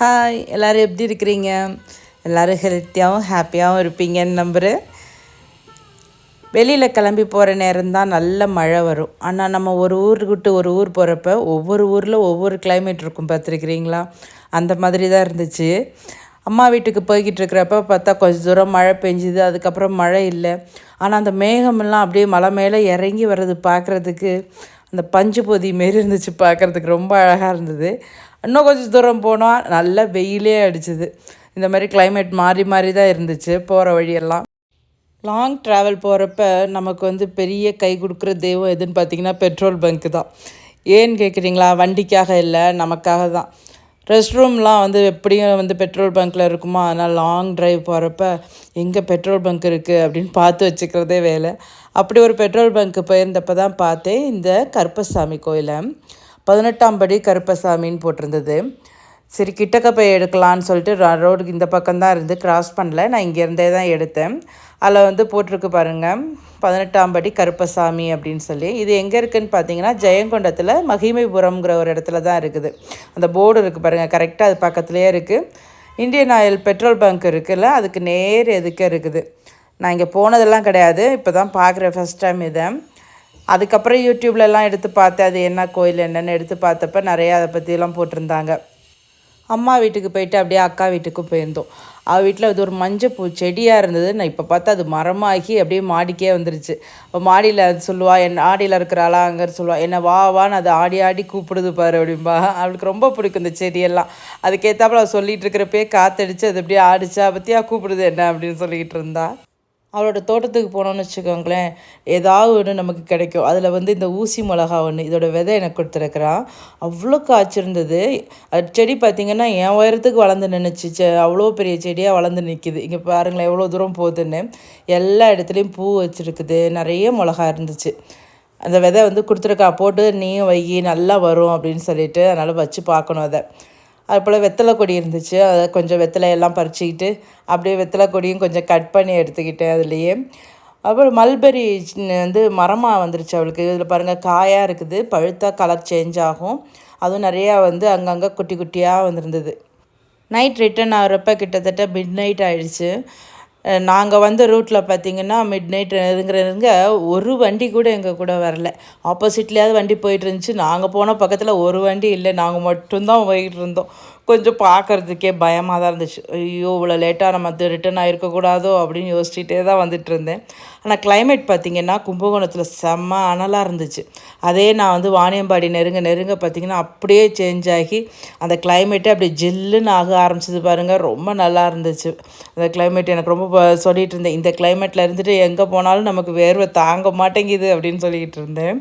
Hi எல்லோரும் எப்படி இருக்கிறீங்க? எல்லோரும் ஹெல்த்தியாகவும் ஹாப்பியாகவும் இருப்பீங்கன்னு நம்புகிறேன் வெளியில் கிளம்பி போகிற நேரம் தான் நல்ல மழை வரும். ஆனால் நம்ம ஒரு ஊர் விட்டு ஒரு ஊர் போகிறப்ப ஒவ்வொரு ஊரில் ஒவ்வொரு கிளைமேட் இருக்கும். பார்த்துருக்கிறீங்களா? அந்த மாதிரி தான் இருந்துச்சு. அம்மா வீட்டுக்கு போய்கிட்டு இருக்கிறப்ப பார்த்தா கொஞ்சம் தூரம் மழை பெஞ்சுது. அதுக்கப்புறம் மழை இல்லை. ஆனால் அந்த மேகமெல்லாம் அப்படியே மலை மேலே இறங்கி வர்றது பார்க்குறதுக்கு அந்த பஞ்சு பொதி மாரி இருந்துச்சு பார்க்குறதுக்கு ரொம்ப அழகாக இருந்தது. இன்னும் கொஞ்சம் தூரம் போனால் நல்ல வெயிலே அடிச்சுது. இந்த மாதிரி கிளைமேட் மாறி மாறி தான் இருந்துச்சு போகிற வழியெல்லாம். லாங் ட்ராவல் போகிறப்ப நமக்கு வந்து பெரிய கை கொடுக்குற தெய்வம் எதுன்னு பார்த்தீங்கன்னா பெட்ரோல் பங்க்கு தான். ஏன்னு கேட்குறீங்களா வண்டிக்காக இல்லை நமக்காக தான். ரெஸ்ட் ரூம்லாம் வந்து எப்படியும் வந்து பெட்ரோல் பங்க்கில் இருக்குமா அதனால் லாங் ட்ரைவ் போகிறப்ப எங்கே பெட்ரோல் பங்க் இருக்குது அப்படின்னு பார்த்து வச்சுக்கிறதே வேலை. அப்படி ஒரு பெட்ரோல் பங்க்கு போயிருந்தப்போ தான் பார்த்தேன் இந்த கருப்பசாமி கோயிலை. பதினெட்டாம் படி கருப்பசாமின்னு போட்டிருந்தது. சரி கிட்டக்க போய் எடுக்கலான்னு சொல்லிட்டு ரோடுக்கு இந்த பக்கம்தான் இருந்து கிராஸ் பண்ணல. நான் இங்கேருந்தே தான் எடுத்தேன். அதில் வந்து போட்டிருக்கு பாருங்கள் பதினெட்டாம் படி கருப்பசாமி அப்படின்னு சொல்லி. இது எங்கே இருக்குதுன்னு பார்த்தீங்கன்னா ஜெயங்கொண்டத்தில் மகிமைபுரம்ங்கிற ஒரு இடத்துல தான் இருக்குது. அந்த போர்டு இருக்குது பாருங்கள் கரெக்டாக அது பக்கத்துலேயே இருக்குது இந்தியன் ஆயில் பெட்ரோல் பங்க் இருக்குல்ல அதுக்கு நேர் எதுக்கே இருக்குது. நான் இங்கே போனதெல்லாம் கிடையாது. இப்போ தான் பார்க்குறேன் ஃபஸ்ட் டைம் இதை. அதுக்கப்புறம் யூடியூப்லலாம் எடுத்து பார்த்தேன் அது என்ன கோயில் என்னென்னு எடுத்து பார்த்தப்ப நிறையா அதை பற்றியெல்லாம் போட்டிருந்தாங்க. அம்மா வீட்டுக்கு போயிட்டு அப்படியே அக்கா வீட்டுக்கும் போயிருந்தோம். அவள் வீட்டில் அது ஒரு மஞ்சள் பூ செடியாக இருந்தது. நான் இப்போ பார்த்தா அது மரமாகி அப்படியே மாடிக்கே வந்துருச்சு. இப்போ மாடியில் அது சொல்லுவா என் ஆடியில் இருக்கிறாளா அங்கே சொல்லுவா. என்ன வா வான்னு அது ஆடி ஆடி கூப்பிடுது பாரு அப்படின்பா அவளுக்கு ரொம்ப பிடிக்கும் இந்த செடியெல்லாம். அதுக்கேற்றாப்புல அவள் சொல்லிகிட்டு இருக்கிறப்பே காத்தடிச்சு அது அப்படியே ஆடிச்சா பற்றியா கூப்பிடுது என்ன? அப்படின்னு சொல்லிக்கிட்டு இருந்தா. அவளோட தோட்டத்துக்கு போனோம்னு வச்சுக்கோங்களேன் ஏதாவது ஒன்று நமக்கு கிடைக்கும். அதில் வந்து இந்த ஊசி மிளகா ஒன்று இதோட விதை எனக்கு கொடுத்துருக்குறான். அவ்வளோ காய்ச்சிருந்தது அது செடி பார்த்திங்கன்னா என் உயரத்துக்கு வளர்ந்து நின்றுச்சு செ அவ்வளோ பெரிய செடியாக வளர்ந்து நிற்கிது இங்கே பாருங்களேன் எவ்வளோ தூரம் போகுதுன்னு. எல்லா இடத்துலையும் பூ வச்சுருக்குது. நிறைய மிளகா இருந்துச்சு. அந்த விதை வந்து கொடுத்துருக்கா போட்டு நீயும் வை நல்லா வரும் அப்படின்னு சொல்லிட்டு அதனால் வச்சு பார்க்கணும் அதை. அது போல் வெத்தலை கொடி இருந்துச்சு. அதை கொஞ்சம் வெத்தலையெல்லாம் பறிச்சுக்கிட்டு அப்படியே வெத்தலை கொடியும் கொஞ்சம் கட் பண்ணி எடுத்துக்கிட்டேன் அதுலேயே. அப்புறம் மல்பெரி வந்து மரமாக வந்துருச்சு அவளுக்கு. இதில் பாருங்கள் காயாக இருக்குது. பழுத்தா கலர் சேஞ்ச் ஆகும். அதுவும் நிறையா வந்து அங்கங்கே குட்டி குட்டியாக வந்துருந்தது. நைட் ரிட்டர்ன் ஆகிறப்ப கிட்டத்தட்ட மிட் நைட் ஆகிடுச்சு நாங்கள் வந்த ரூட்டில் பார்த்தீங்கன்னா மிட் நைட் நெருங்குறதுங்க ஒரு வண்டி கூட எங்கள் கூட வரல. ஆப்போசிட்லேயாவது வண்டி போயிட்டு இருந்துச்சு. நாங்கள் போன பக்கத்தில் ஒரு வண்டி இல்லை. நாங்கள் மட்டும்தான் போயிட்டு இருந்தோம். கொஞ்சம் பார்க்குறதுக்கே பயமாக தான் இருந்துச்சு. ஐயோ இவ்வளோ லேட்டாக நம்ம ரிட்டன் ஆகிருக்கக்கூடாதோ அப்படின்னு யோசிச்சுட்டே தான் வந்துட்டு இருந்தேன். ஆனால் கிளைமேட் பார்த்திங்கன்னா கும்பகோணத்தில் செம்ம அனலாக இருந்துச்சு. அதே நான் வந்து வாணியம்பாடி நெருங்க நெருங்க பார்த்திங்கன்னா அப்படியே சேஞ்ச் ஆகி அந்த கிளைமேட்டே அப்படியே ஜில்லுன்னு ஆக ஆரம்பிச்சது பாருங்கள் ரொம்ப நல்லா இருந்துச்சு. அந்த கிளைமேட் எனக்கு ரொம்ப சொல்லிகிட்டு இருந்தேன். இந்த கிளைமேட்டில் இருந்துட்டு எங்கே போனாலும் நமக்கு வேர்வை தாங்க மாட்டேங்குது அப்படின்னு சொல்லிக்கிட்டு இருந்தேன்.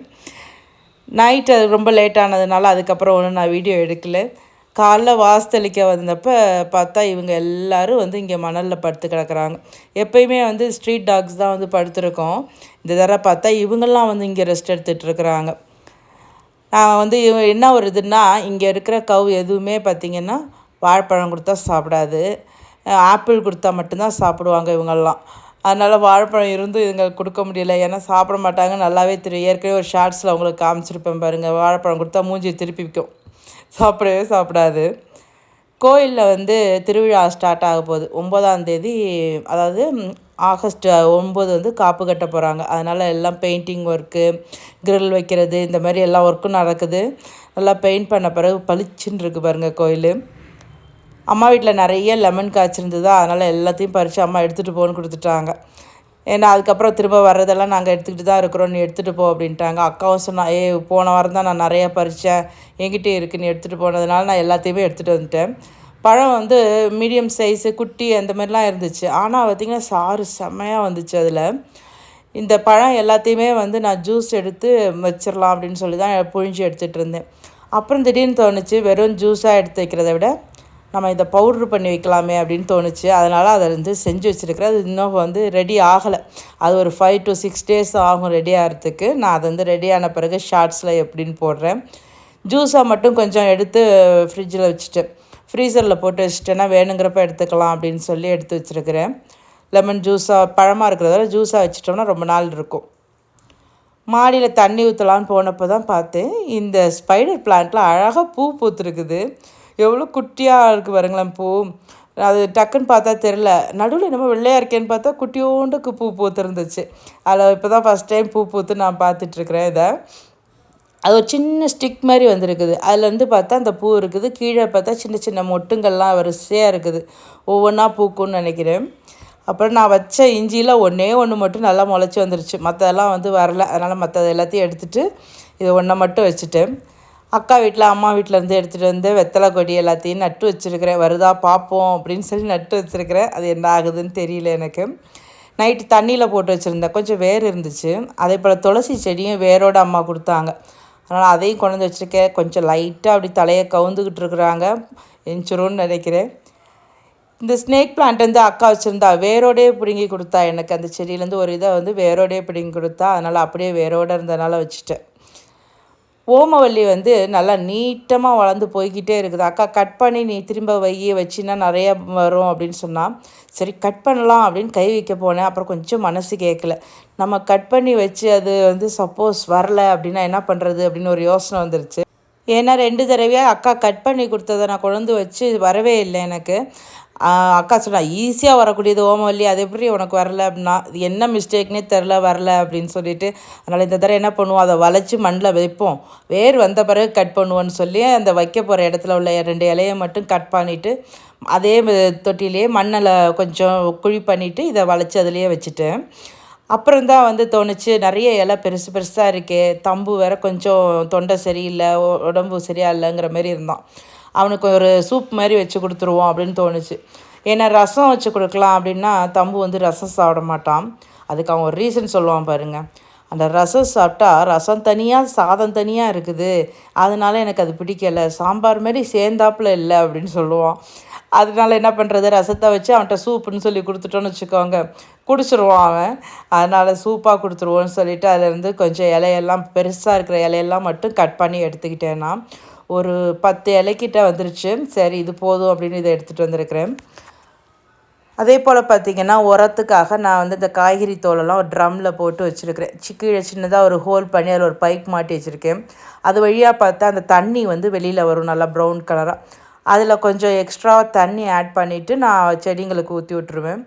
நைட்டு ரொம்ப லேட் ஆனதுனால அதுக்கப்புறம் ஒன்றும் நான் வீடியோ எடுக்கலை. காலைல வாசத்தளிக்க வந்தப்போ பார்த்தா இவங்க எல்லோரும் வந்து இங்கே மணலில் படுத்து கிடக்குறாங்க. எப்பயுமே வந்து ஸ்ட்ரீட் டாக்ஸ் தான் வந்து படுத்துருக்கோம். இந்த தடவை பார்த்தா இவங்கெல்லாம் வந்து இங்கே ரெஸ்ட் எடுத்துகிட்ருக்குறாங்க நான் வந்து என்ன ஒரு இதுன்னா இங்கே இருக்கிற கவ் எதுவுமே பார்த்திங்கன்னா வாழைப்பழம் கொடுத்தா சாப்பிடாது. ஆப்பிள் கொடுத்தா மட்டும்தான் சாப்பிடுவாங்க இவங்கெல்லாம். அதனால் வாழைப்பழம் இருந்தும் இவங்களுக்கு கொடுக்க முடியல. ஏன்னா சாப்பிட மாட்டாங்க. நல்லாவே தெரியும். ஏற்கனவே ஒரு ஷார்ட்ஸில் அவங்களுக்கு காமிச்சிருப்பேன் பாருங்கள் வாழைப்பழம் கொடுத்தா மூஞ்சி திருப்பி விற்கும் சாப்பிடவே சாப்பிடாது. கோயிலில் வந்து திருவிழா ஸ்டார்ட் ஆக போகுது. ஒம்பதாம் தேதி அதாவது ஆகஸ்ட் ஒம்பது வந்து காப்பு கட்ட போகிறாங்க அதனால் எல்லாம் பெயிண்டிங் ஒர்க்கு கிரில் வைக்கிறது இந்த மாதிரி எல்லா ஒர்க்கும் நடக்குது. நல்லா பெயிண்ட் பண்ண பிறகு பளிச்சுன்னு இருக்குது பாருங்கள் கோயில். அம்மா வீட்டில் நிறைய லெமன் காய்ச்சிருந்ததா அதனால் எல்லாத்தையும் பறித்து அம்மா எடுத்துகிட்டு போகணுன்னு கொடுத்துட்டாங்க. ஏன்னா அதுக்கப்புறம் திரும்ப வர்றதெல்லாம் நாங்கள் எடுத்துக்கிட்டு தான் இருக்கிறோம். நீ எடுத்துகிட்டு போ அப்படின்ட்டாங்க. அக்காவும் சொன்னால் ஏ போன வாரம் தான் நான் நிறையா பறித்தேன் என்கிட்டே இருக்குது நீ எடுத்துகிட்டு போனதுனால நான் எல்லாத்தையுமே எடுத்துகிட்டு வந்துட்டேன். பழம் வந்து மீடியம் சைஸு குட்டி அந்த மாதிரிலாம் இருந்துச்சு. ஆனால் பார்த்திங்கன்னா சாறு செம்மையாக வந்துச்சு அதில். இந்த பழம் எல்லாத்தையுமே வந்து நான் ஜூஸ் எடுத்து வச்சிடலாம் அப்படின்னு சொல்லி தான் புழிஞ்சு எடுத்துகிட்டு இருந்தேன். அப்புறம் திடீர்னு தோணுச்சு வெறும் ஜூஸாக எடுத்து வைக்கிறத விட நம்ம இதை பவுட்ரு பண்ணி வைக்கலாமே அப்படின்னு தோணுச்சு. அதனால் அதை வந்து செஞ்சு வச்சுருக்கிறேன். அது இன்னும் வந்து ரெடி ஆகலை. அது ஒரு ஃபைவ் டு சிக்ஸ் டேஸ் ஆகும் ரெடி ஆகிறதுக்கு. நான் அதை வந்து ரெடி ஆன பிறகு ஷார்ட்ஸில் எப்படின்னு போடுறேன். ஜூஸாக மட்டும் கொஞ்சம் எடுத்து ஃப்ரிட்ஜில் வச்சுட்டேன் ஃப்ரீசரில் போட்டு வச்சுட்டேன்னா வேணுங்கிறப்ப எடுத்துக்கலாம் அப்படின்னு சொல்லி எடுத்து வச்சுருக்கிறேன். லெமன் ஜூஸாக பழமாக இருக்கிறதால ஜூஸாக வச்சிட்டோம்னா ரொம்ப நாள் இருக்கும். மாடியில் தண்ணி ஊற்றலான்னு போனப்போ தான் பார்த்தேன். இந்த ஸ்பைடர் பிளான்ட்டில் அழகாக பூ பூத்துருக்குது. எவ்வளோ குட்டியாக இருக்குது பாருங்களேன் பூ. அது டக்குன்னு பார்த்தா தெரில நடுவில் என்னமோ வெள்ளையாக இருக்கேன்னு பார்த்தா குட்டியோண்டுக்கு பூ பூத்துருந்துச்சு. அதில் இப்போ தான் ஃபஸ்ட் டைம் பூ பூத்து நான் பார்த்துட்ருக்குறேன் இதை. அது ஒரு சின்ன ஸ்டிக் மாதிரி வந்திருக்குது. அதுலேருந்து பார்த்தா அந்த பூ இருக்குது. கீழே பார்த்தா சின்ன சின்ன மொட்டுங்கள்லாம் வரிசையாக இருக்குது. ஒவ்வொன்றா பூக்கும்னு நினைக்கிறேன். அப்புறம் நான் வச்ச இஞ்சியில் ஒன்றே ஒன்று மட்டும் நல்லா முளைச்சி வந்துருச்சு. மற்றதெல்லாம் வந்து வரல. அதனால் மற்றது எல்லாத்தையும் எடுத்துகிட்டு இதை ஒன்றை மட்டும் வச்சுட்டேன். அக்கா வீட்டில் அம்மா வீட்டிலேருந்து எடுத்துகிட்டு வந்து வெத்தலை கொடி எல்லாத்தையும் நட்டு வச்சுருக்கிறேன். வருதா பார்ப்போம் அப்படின்னு சொல்லி நட்டு வச்சுருக்கிறேன். அது என்ன ஆகுதுன்னு தெரியல எனக்கு. நைட்டு தண்ணியில் போட்டு வச்சுருந்தேன். கொஞ்சம் வேர் இருந்துச்சு. அதே போல் துளசி செடியும் வேரோட அம்மா கொடுத்தாங்க. அதனால் அதையும் கொண்டு வந்து வச்சுருக்கேன். கொஞ்சம் லைட்டாக அப்படி தலையை கவுந்துக்கிட்டு இருக்கிறாங்க. எஞ்சிரும்னு நினைக்கிறேன். இந்த ஸ்னேக் பிளான்ட் வந்து அக்கா வச்சுருந்தா வேரோடே பிடுங்கி கொடுத்தா எனக்கு அந்த செடியிலேருந்து ஒரு இதை வந்து வேரோடே பிடுங்கி கொடுத்தா அதனால் அப்படியே வேரோடு இருந்ததுனால வச்சுட்டேன். ஓமவல்லி வந்து நல்லா நீட்டமாக வளர்ந்து போய்கிட்டே இருக்குது. அக்கா கட் பண்ணி நீ திரும்ப வைய வச்சின்னா நிறைய வரும் அப்படின்னு சொன்னால் சரி கட் பண்ணலாம் அப்படின்னு கை வைக்க போனேன். அப்புறம் கொஞ்சம் மனசு கேட்கல நம்ம கட் பண்ணி வச்சு அது வந்து சப்போஸ் வரல அப்படின்னா என்ன பண்ணுறது அப்படின்னு ஒரு யோசனை வந்துருச்சு. ஏன்னா ரெண்டு தடவையாக அக்கா கட் பண்ணி கொடுத்ததை நான் கொண்டு வச்சு வரவே இல்லை எனக்கு. அக்கா சொன்னா ஈஸியாக வரக்கூடியது ஓமவல்லி அது எப்படி உனக்கு வரல அப்படின்னா இது என்ன மிஸ்டேக்னே தெரில வரல அப்படின்னு சொல்லிட்டு அதனால் இந்த தடவை என்ன பண்ணுவோம் அதை வளைச்சி மண்ணில் வைப்போம். வேர் வந்த பிறகு கட் பண்ணுவோன்னு சொல்லி அந்த வைக்க போகிற இடத்துல உள்ள ரெண்டு இலையை மட்டும் கட் பண்ணிவிட்டு அதே தொட்டிலேயே மண்ணில் கொஞ்சம் குழி பண்ணிவிட்டு இதை வளைச்சி அதுலேயே வச்சுட்டேன். அப்புறம் தான் வந்து தோணுச்சு நிறைய இலை பெருசு பெருசாக இருக்கே தம்பு வேற கொஞ்சம் தொண்டை சரியில்லை உடம்பு சரியா இல்லைங்கிற மாரி இருந்தான். அவனுக்கு ஒரு சூப் மாதிரி வச்சு கொடுத்துருவோம் அப்படின்னு தோணுச்சு. ஏன்னா ரசம் வச்சு கொடுக்கலாம் அப்படின்னா தம்பு வந்து ரசம் சாப்பிட மாட்டான். அதுக்கு அவன் ஒரு ரீசன் சொல்லுவான் பாருங்கள் அந்த ரசம் சாப்பிட்டா ரசம் தனியாக சாதம் தனியாக இருக்குது. அதனால எனக்கு அது பிடிக்கலை. சாம்பார் மாதிரி சேர்ந்தாப்புல இல்லை அப்படின்னு சொல்லுவான். அதனால என்ன பண்ணுறது ரசத்தை வச்சு அவன்கிட்ட சூப்புன்னு சொல்லி கொடுத்துட்டோன்னு வச்சுக்கோங்க. குடிச்சிருவான் அவன். அதனால் சூப்பாக கொடுத்துருவோன்னு சொல்லிவிட்டு அதுலேருந்து கொஞ்சம் இலையெல்லாம் பெருசாக இருக்கிற இலையெல்லாம் மட்டும் கட் பண்ணி எடுத்துக்கிட்டேன்னா ஒரு பத்து இலைக்கிட்ட வந்துருச்சு. சரி இது போதும் அப்படின்னு இதை எடுத்துகிட்டு வந்திருக்கிறேன். அதே போல் பார்த்திங்கன்னா உரத்துக்காக நான் வந்து இந்த காய்கறி தோலெல்லாம் ஒரு ட்ரம்மில் போட்டு வச்சுருக்கிறேன். கீழே சின்னதாக ஒரு ஹோல் பண்ணி அதில் ஒரு பைப் மாட்டி வச்சுருக்கேன். அது வழியாக பார்த்தா அந்த தண்ணி வந்து வெளியில் வரும் நல்லா ப்ரௌன் கலராக அதில் கொஞ்சம் எக்ஸ்ட்ரா தண்ணி ஆட் பண்ணிவிட்டு நான் செடிங்களுக்கு ஊற்றி விட்ருவேன்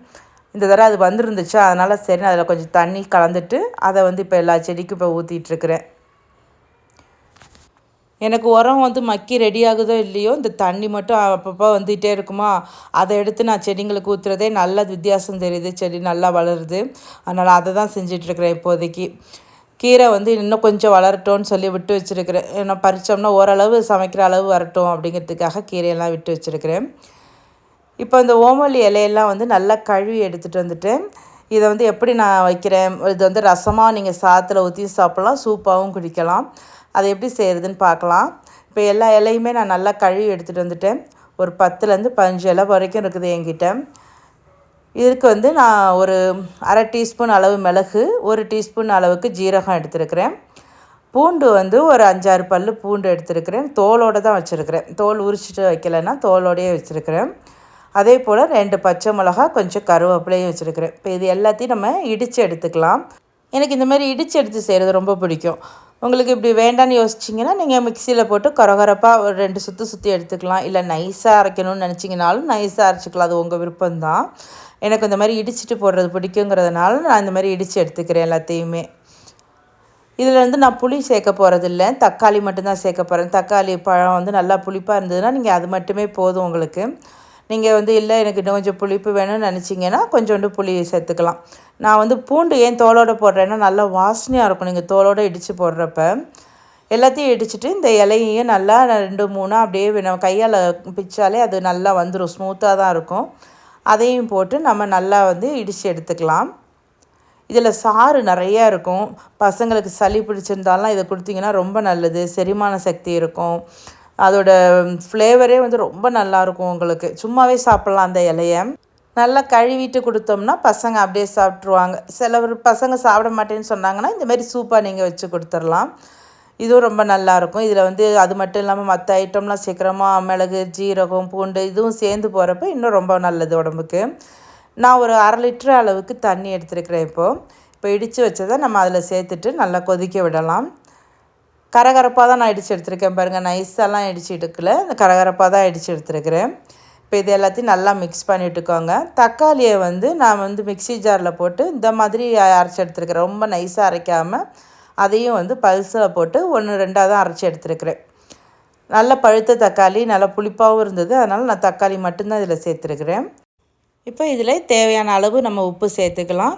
இந்த தடவை அது வந்துருந்துச்சு அதனால் சரி அதில் கொஞ்சம் தண்ணி கலந்துட்டு அதை வந்து இப்போ எல்லா செடிக்கும் இப்போ ஊற்றிட்டுருக்குறேன் எனக்கு உரம் வந்து மக்கி ரெடி ஆகுதோ இல்லையோ இந்த தண்ணி மட்டும் அப்பப்போ வந்துகிட்டே இருக்குமா? அதை எடுத்து நான் செடிங்களுக்கு ஊற்றுறதே நல்ல வித்தியாசம் தெரியுது. செடி நல்லா வளருது. அதனால் அதை தான் செஞ்சிட்ருக்கிறேன் இப்போதைக்கு. கீரை வந்து இன்னும் கொஞ்சம் வளரட்டும்னு சொல்லி விட்டு வச்சுருக்கிறேன். ஏன்னா பறித்தோம்னா ஓரளவு சமைக்கிற அளவு வரட்டும் அப்படிங்கிறதுக்காக கீரையெல்லாம் விட்டு வச்சுருக்கிறேன். இப்போ இந்த ஓமல்லி இலையெல்லாம் வந்து நல்லா கழுவி எடுத்துகிட்டு வந்துட்டு இதை வந்து எப்படி நான் வைக்கிறேன்? இது வந்து ரசமாக நீங்கள் சாத்தில் ஊற்றி சாப்பிட்லாம். சூப்பாகவும் குடிக்கலாம். அதை எப்படி செய்கிறதுன்னு பார்க்கலாம். இப்போ எல்லா இலையுமே நான் நல்லா கழுவி எடுத்துகிட்டு வந்துட்டேன். ஒரு பத்துலேருந்து பதினஞ்சு இலை வரைக்கும் இருக்குது என்கிட்ட. இதுக்கு வந்து நான் ஒரு அரை டீஸ்பூன் அளவு மிளகு ஒரு டீஸ்பூன் அளவுக்கு ஜீரகம் எடுத்துருக்கிறேன். பூண்டு வந்து ஒரு அஞ்சாறு பல் பூண்டு எடுத்துருக்கிறேன். தோலோடு தான் வச்சுருக்கிறேன். தோல் உரிச்சிட்டு வைக்கலைன்னா தோலோடையே வச்சுருக்கிறேன். அதே போல் ரெண்டு பச்சை மிளகா கொஞ்சம் கருவேப்பிலையும் வச்சுருக்கிறேன். இப்போ இது எல்லாத்தையும் நம்ம இடித்து எடுத்துக்கலாம். எனக்கு இந்த மாதிரி இடித்து எடுத்து செய்கிறது ரொம்ப பிடிக்கும். உங்களுக்கு இப்படி வேண்டான்னு யோசிச்சிங்கன்னா நீங்கள் மிக்சியில் போட்டு கொரகொரப்பாக ஒரு ரெண்டு சுற்றி சுற்றி எடுத்துக்கலாம். இல்லை நைஸாக அரைக்கணும்னு நினச்சிங்கனாலும் நைஸாக அரைச்சிக்கலாம். அது உங்கள் விருப்பம்தான். எனக்கு இந்த மாதிரி இடிச்சிட்டு போடுறது பிடிக்குங்கிறதுனால நான் இந்த மாதிரி இடித்து எடுத்துக்கிறேன் எல்லாத்தையுமே. இதில் வந்து நான் புளி சேர்க்க போகிறதில்ல தக்காளி மட்டும்தான் சேர்க்க போகிறேன் தக்காளி பழம் வந்து நல்லா புளிப்பாக இருந்ததுன்னா நீங்கள் அது மட்டுமே போதும் உங்களுக்கு. நீங்கள் வந்து இல்லை எனக்கு இன்னும் கொஞ்சம் புளிப்பு வேணும்னு நினச்சிங்கன்னா கொஞ்சோண்டு புளி சேர்த்துக்கலாம். நான் வந்து பூண்டு ஏன் தோலோடு போடுறேன்னா நல்லா வாசனையாக இருக்கும். நீங்கள் தோலோடு இடித்து போடுறப்ப எல்லாத்தையும் இடிச்சிட்டு இந்த இலையையும் நல்லா ரெண்டு மூணாக அப்படியே நம்ம கையால் பிச்சாலே அது நல்லா வந்துடும் ஸ்மூத்தாக தான் இருக்கும். அதையும் போட்டு நம்ம நல்லா வந்து இடித்து எடுத்துக்கலாம். இதில் சாறு நிறையா இருக்கும். பசங்களுக்கு சளி பிடிச்சிருந்தாலும் இதை கொடுத்தீங்கன்னா ரொம்ப நல்லது. செரிமான சக்தி இருக்கும். அதோட ஃப்ளேவரே வந்து ரொம்ப நல்லாயிருக்கும் உங்களுக்கு. சும்மாவே சாப்பிட்லாம் அந்த இலைய. நல்லா கழுவிட்டு கொடுத்தோம்னா பசங்க அப்படியே சாப்பிட்ருவாங்க சில பசங்க சாப்பிட மாட்டேன்னு சொன்னாங்கன்னா இந்தமாரி சூப்பாக நீங்கள் வச்சு கொடுத்துர்லாம் இதுவும் ரொம்ப நல்லாயிருக்கும் இதில் வந்து அது மட்டும் இல்லாமல் மற்ற ஐட்டம்லாம் சீக்கிரமாக மிளகு ஜீரகம் பூண்டு இதுவும் சேர்ந்து போகிறப்ப இன்னும் ரொம்ப நல்லது உடம்புக்கு. நான் ஒரு அரை லிட்டர் அளவுக்கு தண்ணி எடுத்துருக்கிறேன் இப்போது இப்போ இடித்து வச்சதை நம்ம அதில் சேர்த்துட்டு நல்லா கொதிக்க விடலாம். கரகரப்பாக தான் நான் இடித்து எடுத்துருக்கேன் பாருங்கள் நைஸெல்லாம் இடித்து எடுக்கல. இந்த கரகரப்பாக தான் இடித்து எடுத்துருக்கிறேன். இப்போ இது எல்லாத்தையும் நல்லா மிக்ஸ் பண்ணி விட்டுக்கோங்க தக்காளியை வந்து நான் வந்து மிக்சி ஜாரில் போட்டு இந்த மாதிரி அரைச்சி எடுத்துருக்கிறேன். ரொம்ப நைஸாக அரைக்காமல் அதையும் வந்து பல்சில் போட்டு ஒன்று ரெண்டாக தான் அரைச்சி எடுத்துருக்கிறேன். நல்ல பழுத்த தக்காளி நல்லா புளிப்பாகவும் இருந்தது. அதனால் நான் தக்காளி மட்டும்தான் இதில் சேர்த்துருக்குறேன். இப்போ இதில் தேவையான அளவு நம்ம உப்பு சேர்த்துக்கலாம்.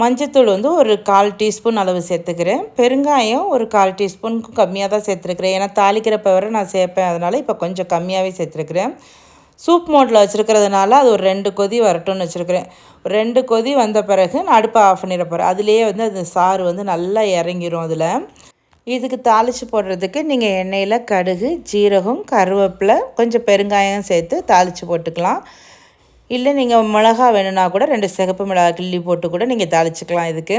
மஞ்சத்தூள் வந்து ஒரு கால் டீஸ்பூன் அளவு சேர்த்துக்கிறேன். பெருங்காயம் ஒரு கால் டீஸ்பூனுக்கும் கம்மியாக தான் சேர்த்துருக்குறேன். ஏன்னா தாளிக்கிறப்ப வர நான் சேர்ப்பேன். அதனால் இப்போ கொஞ்சம் கம்மியாகவே சேர்த்துருக்குறேன். சூப் மோட்டில் வச்சுருக்கிறதுனால அது ஒரு ரெண்டு கொதி வரட்டும்னு வச்சுருக்கிறேன். ரெண்டு கொதி வந்த பிறகு நான் அடுப்பை ஆஃப் பண்ணிட போகிறேன் அதுலேயே வந்து அந்த சாறு வந்து நல்லா இறங்கிரும் அதில். இதுக்கு தாளித்து போடுறதுக்கு நீங்கள் எண்ணெயில் கடுகு ஜீரகம் கருவேப்பிலை கொஞ்சம் பெருங்காயம் சேர்த்து தாளித்து போட்டுக்கலாம். இல்லை நீங்கள் மிளகா வேணும்னா கூட ரெண்டு சிகப்பு மிளகா கிள்ளி போட்டு கூட நீங்கள் தாளிச்சிக்கலாம் இதுக்கு.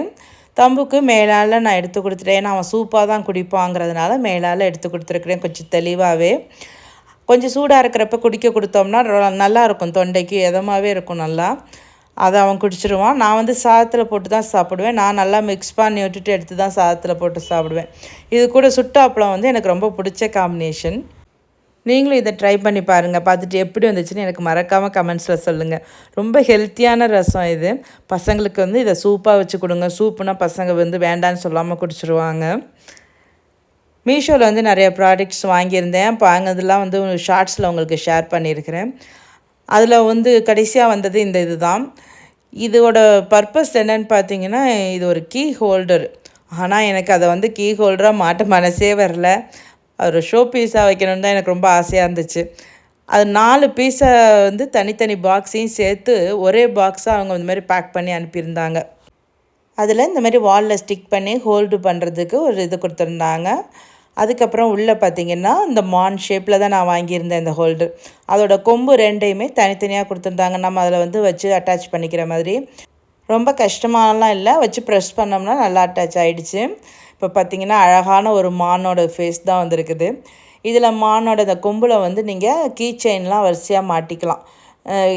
தம்புக்கு மேலால் நான் எடுத்து கொடுத்துட்டேன். ஏன்னா அவன் சூப்பாக தான் குடிப்பாங்கிறதுனால மேலால் எடுத்து கொடுத்துருக்குறேன் கொஞ்சம் தெளிவாகவே. கொஞ்சம் சூடாக இருக்கிறப்ப குடிக்க கொடுத்தோம்னா நல்லா இருக்கும் தொண்டைக்கு எதமாகவே இருக்கும் நல்லா. அதை அவன் குடிச்சிருவான். நான் வந்து சாதத்தில் போட்டு தான் சாப்பிடுவேன். நான் நல்லா மிக்ஸ் பண்ணி விட்டுட்டு எடுத்து தான் சாதத்தில் போட்டு சாப்பிடுவேன். இது கூட சுட்டாப்பழம் வந்து எனக்கு ரொம்ப பிடிச்ச காம்பினேஷன் நீங்களும் இதை ட்ரை பண்ணி பாருங்கள் பார்த்துட்டு எப்படி வந்துச்சுன்னு எனக்கு மறக்காமல் கமெண்ட்ஸில் சொல்லுங்கள் ரொம்ப ஹெல்த்தியான ரசம் இது. பசங்களுக்கு வந்து இதை சூப்பாக வச்சு கொடுங்க. சூப்புனா பசங்க வந்து வேண்டான்னு சொல்லாமல் குடிச்சிருவாங்க. மீஷோவில் வந்து நிறைய ப்ராடக்ட்ஸ் வாங்கியிருந்தேன். இப்போ வாங்கினதுலாம் வந்து ஷார்ட்ஸில் உங்களுக்கு ஷேர் பண்ணியிருக்கிறேன். அதில் வந்து கடைசியாக வந்தது இந்த இது தான் இதோட பர்பஸ் என்னன்னு பார்த்தீங்கன்னா இது ஒரு கீ ஹோல்டர் ஆனால் எனக்கு அதை வந்து கீ ஹோல்டராக மாட்ட மனசே வரல. ஒரு ஷோ பீஸாக வைக்கணும்னு தான் எனக்கு ரொம்ப ஆசையாக இருந்துச்சு. அது நாலு பீஸை வந்து தனித்தனி பாக்ஸையும் சேர்த்து ஒரே பாக்ஸாக அவங்க இந்த மாதிரி பேக் பண்ணி அனுப்பியிருந்தாங்க. அதில் இந்த மாதிரி வாலில் ஸ்டிக் பண்ணி ஹோல்டு பண்ணுறதுக்கு ஒரு இது கொடுத்துருந்தாங்க. அதுக்கப்புறம் உள்ளே பார்த்திங்கன்னா இந்த மான் ஷேப்பில் தான் நான் வாங்கியிருந்தேன் இந்த ஹோல்டர் அதோட கொம்பு ரெண்டையுமே தனித்தனியாக கொடுத்துருந்தாங்க. நம்ம அதில் வந்து வச்சு அட்டாச் பண்ணிக்கிற மாதிரி. ரொம்ப கஷ்டமாலாம் இல்லை. வச்சு ப்ரெஸ் பண்ணோம்னா நல்லா அட்டாச் ஆகிடுச்சு இப்போ பார்த்திங்கன்னா அழகான ஒரு மானோட ஃபேஸ் தான் வந்திருக்குது. இதில் மானோட இந்த கொம்பில் வந்து நீங்கள் கீ செயின்லாம் வரிசையாக மாட்டிக்கலாம்.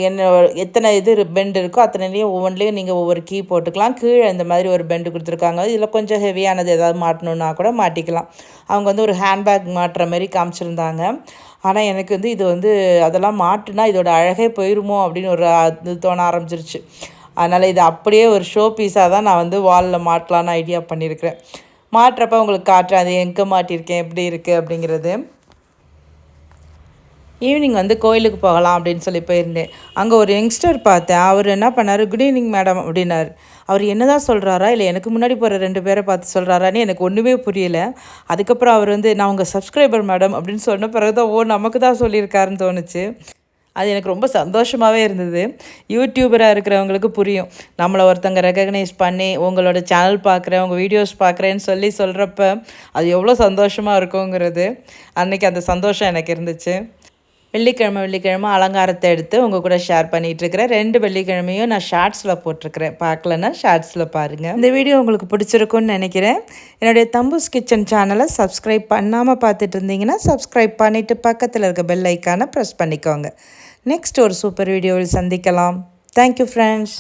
என்ன எத்தனை இது பெண்டு இருக்கோ அத்தனைலேயும் ஒவ்வொன்றிலையும் நீங்கள் ஒவ்வொரு கீ போட்டுக்கலாம். கீழே இந்த மாதிரி ஒரு பெண்டு கொடுத்துருக்காங்க. இதில் கொஞ்சம் ஹெவியானது ஏதாவது மாட்டணுன்னா கூட மாட்டிக்கலாம். அவங்க வந்து ஒரு ஹேண்ட்பேக் மாட்டுற மாதிரி காமிச்சிருந்தாங்க. ஆனால் எனக்கு வந்து இது வந்து அதெல்லாம் மாட்டுனா இதோட அழகே போயிருமோ அப்படின்னு ஒரு இது தோண ஆரம்பிச்சிருச்சு. அதனால் இது அப்படியே ஒரு ஷோ பீஸாக தான் நான் வந்து வாலில் மாட்டலான்னு ஐடியா பண்ணியிருக்கிறேன். மாட்டுறப்ப உங்களுக்கு காட்டுறேன். அது எங்கே மாட்டியிருக்கேன்? எப்படி இருக்குது அப்படிங்கிறது. ஈவினிங் வந்து கோயிலுக்கு போகலாம் அப்படின்னு சொல்லி போயிருந்தேன். அங்கே ஒரு யங்ஸ்டர் பார்த்தேன். அவர் என்ன பண்ணார்? குட் ஈவினிங் மேடம் அப்படின்னார். அவர் என்ன தான் சொல்கிறாரா இல்லை எனக்கு முன்னாடி போகிற ரெண்டு பேரை பார்த்து சொல்கிறாரான்னு எனக்கு ஒன்றுமே புரியல. அதுக்கப்புறம் அவர் வந்து நான் உங்கள் சப்ஸ்கிரைபர் மேடம் அப்படின்னு சொன்ன பிறகு தான் ஓ நமக்கு தான் சொல்லியிருக்காருன்னு தோணுச்சு. அது எனக்கு ரொம்ப சந்தோஷமாகவே இருந்தது. யூடியூபராக இருக்கிறவங்களுக்கு புரியும். நம்மளை ஒருத்தங்க ரெக்கக்னைஸ் பண்ணி உங்களோட சேனல் பார்க்குறேன் உங்கள் வீடியோஸ் பார்க்குறேன்னு சொல்லி சொல்கிறப்ப அது எவ்வளோ சந்தோஷமாக இருக்குங்கிறது. அன்றைக்கி அந்த சந்தோஷம் எனக்கு இருந்துச்சு. வெள்ளிக்கிழமை வெள்ளிக்கிழமை அலங்காரத்தை எடுத்து உங்கள் கூட ஷேர் பண்ணிகிட்ருக்கிறேன் ரெண்டு வெள்ளிக்கிழமையும் நான் ஷார்ட்ஸில் போட்டிருக்கிறேன். பார்க்கலன்னா ஷார்ட்ஸில் பாருங்கள் இந்த வீடியோ உங்களுக்கு பிடிச்சிருக்குன்னு நினைக்கிறேன். என்னுடைய தம்பூஸ் கிச்சன் சேனலை சப்ஸ்கிரைப் பண்ணாமல் பார்த்துட்டு இருந்தீங்கன்னா சப்ஸ்கிரைப் பண்ணிவிட்டு பக்கத்தில் இருக்க பெல் ஐக்கானை ப்ரெஸ் பண்ணிக்கோங்க. நெக்ஸ்ட் ஒரு சூப்பர் வீடியோவில் சந்திக்கலாம். Thank you friends